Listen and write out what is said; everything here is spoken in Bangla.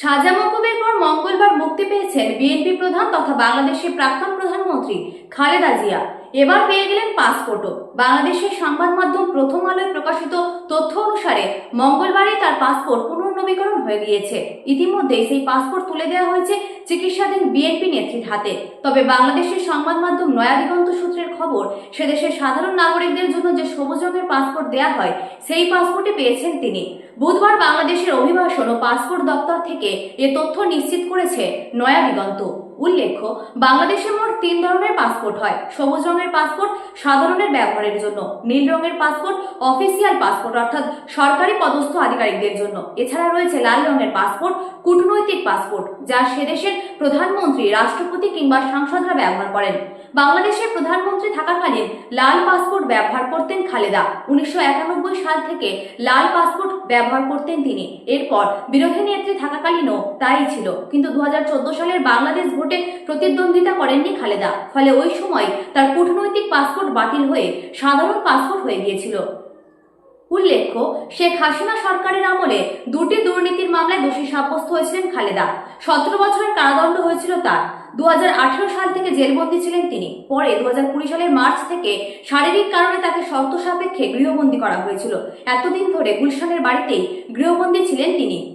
সাজা মকুবের পর মঙ্গলবার মুক্তি পেয়েছেন বিএনপি প্রধান তথা বাংলাদেশের প্রাক্তন প্রধানমন্ত্রী খালেদা জিয়া। এবার পেয়ে গেলেন পাসপোর্টও। বাংলাদেশের সংবাদ মাধ্যম প্রথম আলোয় প্রকাশিত অনুসারে মঙ্গলবারই তার পাসপোর্ট পুনর্নবীকরণ হয়ে গিয়েছে। ইতিমধ্যে সেই পাসপোর্ট তুলে দেওয়া হয়েছে চিকিৎসাধীন বিএনপি নেত্রীর হাতে। তবে বাংলাদেশের সংবাদ মাধ্যম নয়া দিগন্ত সূত্রের খবর, সে দেশের সাধারণ নাগরিকদের জন্য যে সবুজ রঙের পাসপোর্ট দেওয়া হয়, সেই পাসপোর্টই পেয়েছেন তিনি। বুধবার বাংলাদেশের অভিবাসন ও পাসপোর্ট দপ্তর থেকে এ তথ্য নিশ্চিত করেছে নয়া দিগন্ত উল্লেখ্য, বাংলাদেশে মোট তিন ধরনের পাসপোর্ট হয়। সবুজ রঙের পাসপোর্ট সাধারণের ব্যবহারের জন্য। নীল রঙের পাসপোর্ট, অফিসিয়াল পাসপোর্ট, অর্থাৎ সরকারি পদস্থ আধিকারিকদের জন্য। এছাড়া রয়েছে লাল রঙের পাসপোর্ট, কূটনৈতিক পাসপোর্ট, যা সে দেশের প্রধানমন্ত্রী, রাষ্ট্রপতি কিংবা সাংসদরা ব্যবহার করেন। বাংলাদেশের প্রধানমন্ত্রী থাকাকালীন লাল পাসপোর্ট ব্যবহার করতেন খালেদা। উনিশশো একানব্বই সাল থেকে লাল পাসপোর্ট ব্যবহার করতেন তিনি। এরপর বিরোধী নেত্রী থাকাকালীনও তাই ছিল। কিন্তু দুহাজার চোদ্দ সালের বাংলাদেশ ভোটে প্রতিদ্বন্দ্বিতা করেননি খালেদা। ফলে ওই সময় তার কূটনৈতিক পাসপোর্ট বাতিল হয়ে সাধারণ পাসপোর্ট হয়ে গিয়েছিল। উল্লেখ্য, শেখ হাসিনা সরকারের আমলে দুটি দুর্নীতির মামলায় দোষী সাব্যস্ত হয়েছিলেন খালেদা। সতেরো বছরের কারাদণ্ড হয়েছিল তার। দু হাজার আঠেরো সাল থেকে জেলবন্দী ছিলেন তিনি। পরে দু হাজার কুড়ি সালের মার্চ থেকে শারীরিক কারণে তাকে শর্ত সাপেক্ষে গৃহবন্দী করা হয়েছিল। এতদিন ধরে গুলশানের বাড়িতেই গৃহবন্দী ছিলেন তিনি।